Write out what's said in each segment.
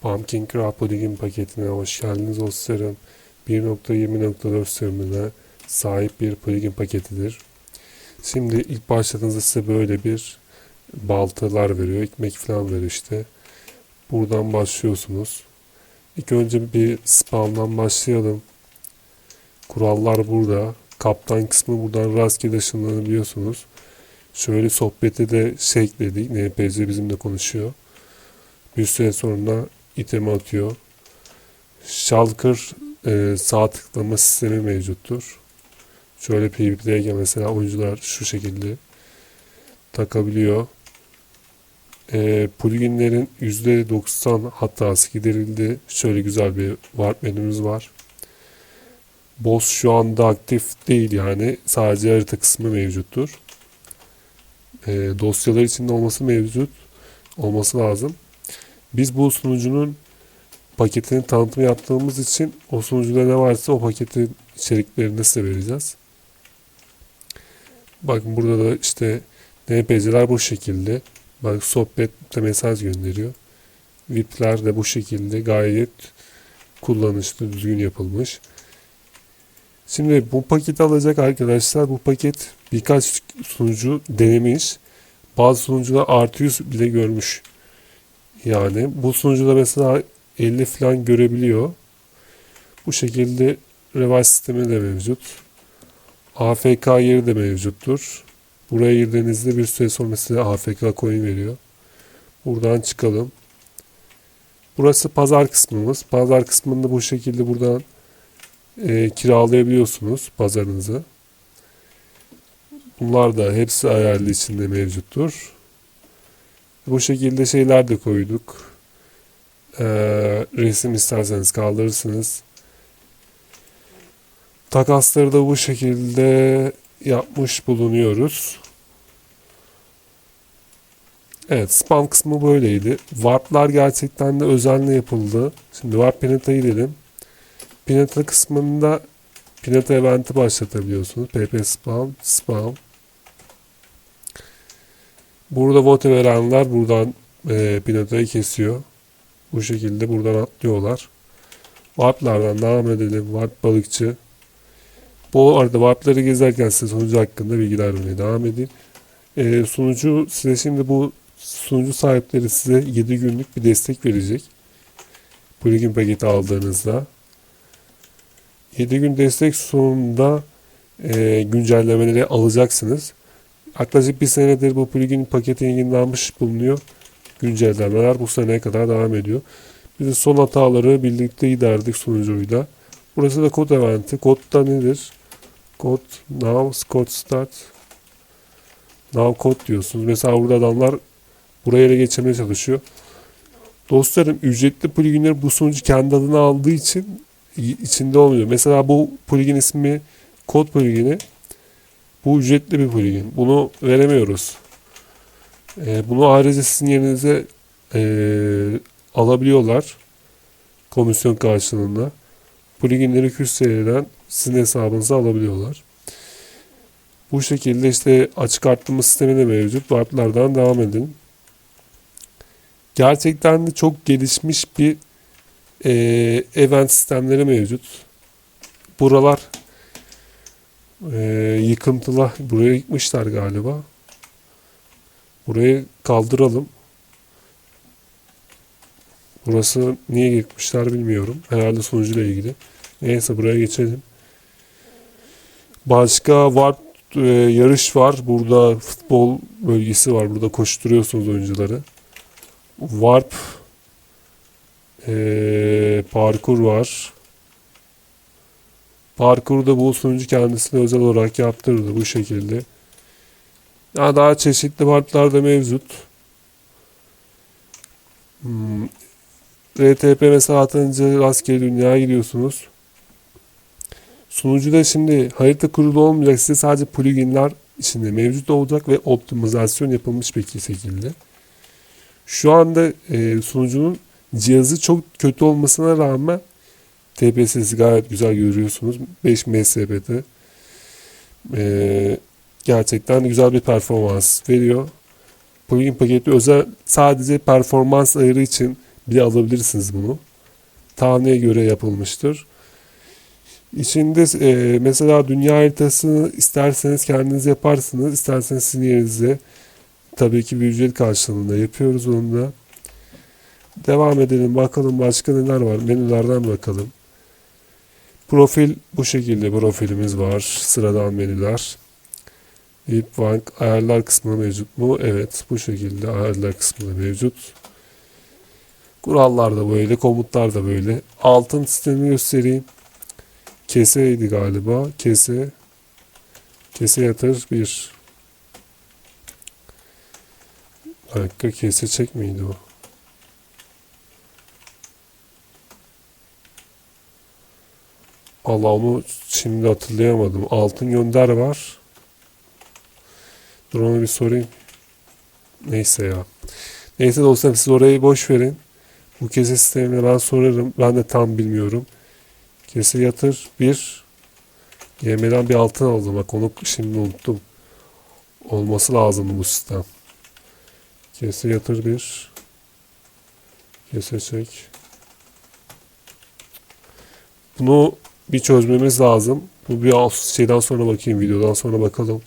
Pumpkin Craft plugin paketine hoş geldiniz dostlarım. 1.20.4 sürümüne sahip bir plugin paketidir. Şimdi ilk başladığınızda size böyle bir baltalar veriyor, ekmek falan veriyor işte. Buradan başlıyorsunuz. İlk önce bir spawn'dan başlayalım. Kurallar burada. Kaptan kısmı buradan rastgele ışınlanabiliyorsunuz. Şöyle sohbete de şey ekledik. NPC bizimle konuşuyor. Bir süre sonra itemi atıyor. Shulker e, sağ tıklama sistemi mevcuttur. Şöyle PvP'deyken mesela oyuncular şu şekilde takabiliyor. E, pluginlerin %90 hatası giderildi. Şöyle güzel bir warp menümüz var. Boss şu anda aktif değil yani. Sadece harita kısmı mevcuttur. E, dosyalar içinde olması mevcut. Olması lazım. Biz bu sunucunun paketinin tanıtımı yaptığımız için o sunucuda ne varsa o paketin içeriklerini size vereceğiz. Bakın burada da işte NPC'ler bu şekilde. Bak sohbette mesaj gönderiyor. VIP'ler de bu şekilde gayet kullanışlı, düzgün yapılmış. Şimdi bu paketi alacak arkadaşlar bu paket birkaç sunucu denemiş. Bazı sunucular artı 100 bile görmüş. Yani bu sunucuda mesela 50 falan görebiliyor. Bu şekilde revice sistemi de mevcut. AFK yeri de mevcuttur. Buraya girdiğinizde bir süre sonra size AFK coin veriyor. Buradan çıkalım. Burası pazar kısmımız. Pazar kısmında bu şekilde buradan e, kiralayabiliyorsunuz pazarınızı. Bunlar da hepsi ayarlı içinde mevcuttur. Bu şekilde şeyler de koyduk. Ee, resim isterseniz kaldırırsınız. Takasları da bu şekilde yapmış bulunuyoruz. Evet spam kısmı böyleydi. Warp'lar gerçekten de özenle yapıldı. Şimdi Warp Pinata'yı dedim. Pinata kısmında Pinata eventi başlatabiliyorsunuz. PP spam, spam. Burada vote verenler buradan e, Pinata'yı kesiyor. Bu şekilde buradan atlıyorlar. Warp'lardan devam edelim. Warp balıkçı. Bu arada Warp'ları gezerken size sunucu hakkında bilgiler vermeye devam edeyim. E, sunucu size şimdi bu sunucu sahipleri size 7 günlük bir destek verecek. Plugin paketi aldığınızda. 7 gün destek sonunda e, güncellemeleri alacaksınız. Yaklaşık bir senedir bu plugin paketi yayınlanmış bulunuyor. Güncellemeler bu seneye kadar devam ediyor. Biz de son hataları birlikte giderdik sunucuyla. Burası da kod eventi. Kodda nedir? Kod now code start now code diyorsunuz. Mesela burada adamlar buraya ele geçirmeye çalışıyor. Dostlarım ücretli pluginler bu sunucu kendi adını aldığı için içinde olmuyor. Mesela bu plugin ismi kod plugini bu ücretli bir plugin. Bunu veremiyoruz. E, bunu ayrıca sizin yerinize e, alabiliyorlar. Komisyon karşılığında. Pluginleri 200 TL'den sizin hesabınıza alabiliyorlar. Bu şekilde işte açık arttırma sistemi de mevcut. Warp'lardan devam edin. Gerçekten de çok gelişmiş bir e, event sistemleri mevcut. Buralar e, yıkıntılı. Buraya yıkmışlar galiba. Burayı kaldıralım. Burası niye yıkmışlar bilmiyorum. Herhalde sonucuyla ilgili. Neyse buraya geçelim. Başka var e, yarış var. Burada futbol bölgesi var. Burada koşturuyorsunuz oyuncuları. Warp e, parkur var. Parkurda bu sunucu kendisine özel olarak yaptırdı bu şekilde. Yani daha çeşitli warplar da mevcut. Hmm. RTP mesela atınca rastgele dünyaya gidiyorsunuz. Sunucuda şimdi harita kurulu olmayacak. Size sadece pluginler içinde mevcut olacak ve optimizasyon yapılmış bir şekilde. Şu anda e, sunucunun cihazı çok kötü olmasına rağmen TPS'si gayet güzel görüyorsunuz. 5 MSB'de e, gerçekten güzel bir performans veriyor. Plugin paketi özel sadece performans ayarı için bir alabilirsiniz bunu. Taneye göre yapılmıştır. İçinde e, mesela dünya haritasını isterseniz kendiniz yaparsınız, isterseniz sizin yerinize tabii ki bir ücret karşılığında yapıyoruz onu da. Devam edelim bakalım başka neler var menülerden bakalım. Profil bu şekilde profilimiz var. Sıradan menüler. Bank ayarlar kısmı mevcut mu? Evet bu şekilde ayarlar kısmı mevcut. Kurallar da böyle, komutlar da böyle. Altın sistemi göstereyim. Keseydi galiba. Kese. Kese yatır bir. Dakika kese çek miydi o? Allah onu şimdi hatırlayamadım. Altın gönder var. Dur onu bir sorayım. Neyse ya. Neyse dostlarım siz orayı boş verin. Bu kese sistemine ben sorarım. Ben de tam bilmiyorum. Kese yatır bir. YM'den bir altın aldım. Bak onu şimdi unuttum. Olması lazım bu sistem. Kese yatır bir. Kese çek. Bunu bir çözmemiz lazım. Bu bir şeyden sonra bakayım. Videodan sonra bakalım.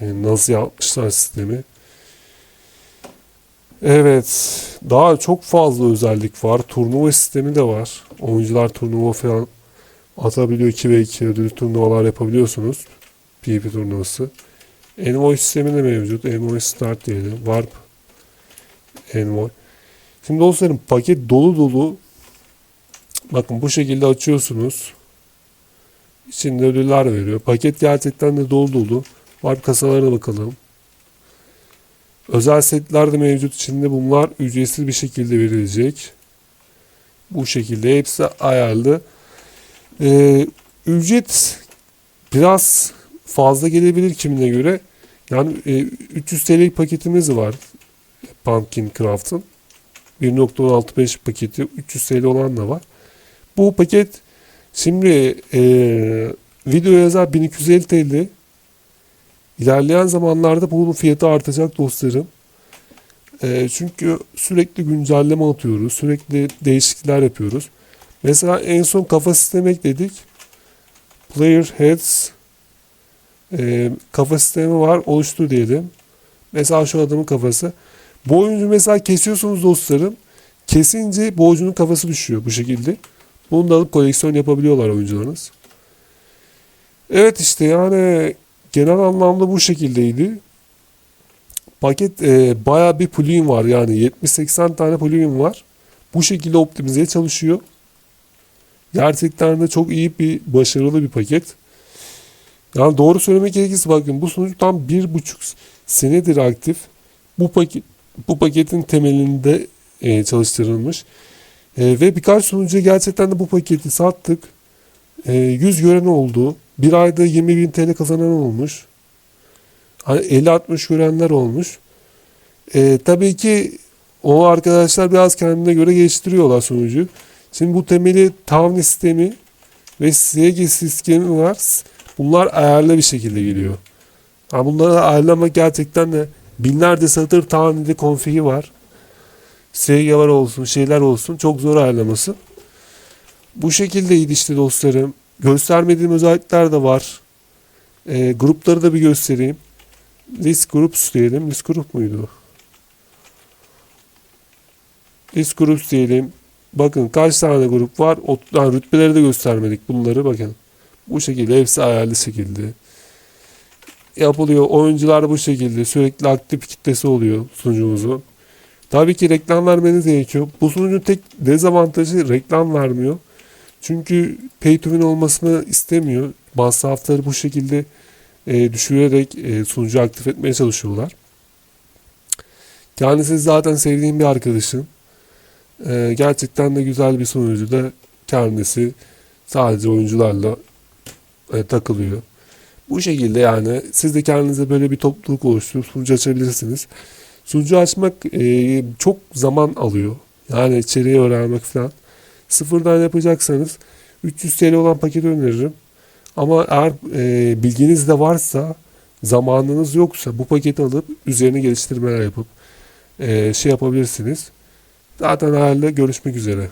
E, nasıl yapmışlar sistemi. Evet. Daha çok fazla özellik var. Turnuva sistemi de var. Oyuncular turnuva falan atabiliyor. 2 ve 2 ödül turnuvalar yapabiliyorsunuz. PvP turnuvası. Envoy sistemi de mevcut. Envoy start diyelim. Warp Envoy. Şimdi dostlarım paket dolu dolu. Bakın bu şekilde açıyorsunuz. İçinde ödüller veriyor. Paket gerçekten de dolu dolu. Warp kasalarına bakalım. Özel setler de mevcut içinde bunlar ücretsiz bir şekilde verilecek. Bu şekilde hepsi ayarlı. Ee, ücret biraz fazla gelebilir kimine göre. Yani e, 300 TL'lik paketimiz var. Pumpkin Craft'ın. 1.165 paketi 300 TL olan da var. Bu paket şimdi e, video yazar 1250 TL. İlerleyen zamanlarda bunun fiyatı artacak dostlarım. E, çünkü sürekli güncelleme atıyoruz. Sürekli değişiklikler yapıyoruz. Mesela en son kafa sistemi ekledik. Player Heads e, kafa sistemi var. Oluştur diyelim. Mesela şu adamın kafası. Bu oyuncu mesela kesiyorsunuz dostlarım. Kesince bu oyuncunun kafası düşüyor bu şekilde. Bunu da alıp koleksiyon yapabiliyorlar oyuncularınız. Evet işte yani genel anlamda bu şekildeydi. Paket e, baya bir plugin var yani 70-80 tane plugin var. Bu şekilde optimize çalışıyor. Gerçekten de çok iyi bir başarılı bir paket. Yani doğru söylemek gerekirse bakın bu sunucu tam bir buçuk senedir aktif. Bu paket bu paketin temelinde e, çalıştırılmış. E, ve birkaç sunucuya gerçekten de bu paketi sattık. E, 100 gören oldu. Bir ayda 20 bin TL kazanan olmuş. Hani 50-60 görenler olmuş. E, tabii ki o arkadaşlar biraz kendine göre geliştiriyorlar sunucu. Şimdi bu temeli Tavni sistemi ve SG sistemi var. Bunlar ayarlı bir şekilde geliyor. Yani bunları ayarlamak gerçekten de binlerce satır Tavni'de konfigi var. SG'ler olsun, şeyler olsun çok zor ayarlaması. Bu şekildeydi işte dostlarım. Göstermediğim özellikler de var. E, grupları da bir göstereyim. List groups diyelim. List group muydu? List groups diyelim. Bakın kaç tane grup var. O, yani rütbeleri de göstermedik bunları. Bakın. Bu şekilde hepsi ayarlı şekilde. Yapılıyor. Oyuncular bu şekilde. Sürekli aktif kitlesi oluyor sunucumuzun. Tabii ki reklam vermeniz gerekiyor. Bu sunucunun tek dezavantajı reklam vermiyor. Çünkü pay to win olmasını istemiyor. Masrafları bu şekilde e, düşürerek e, sunucu aktif etmeye çalışıyorlar. Kendisi zaten sevdiğim bir arkadaşım. E, gerçekten de güzel bir sunucu da kendisi sadece oyuncularla e, takılıyor. Bu şekilde yani siz de kendinize böyle bir topluluk oluşturup sunucu açabilirsiniz. Sunucu açmak e, çok zaman alıyor. Yani içeriği öğrenmek falan. Sıfırdan yapacaksanız 300 TL olan paketi öneririm. Ama eğer e, bilginiz de varsa, zamanınız yoksa bu paketi alıp üzerine geliştirmeler yapıp e, şey yapabilirsiniz. Zaten herhalde görüşmek üzere.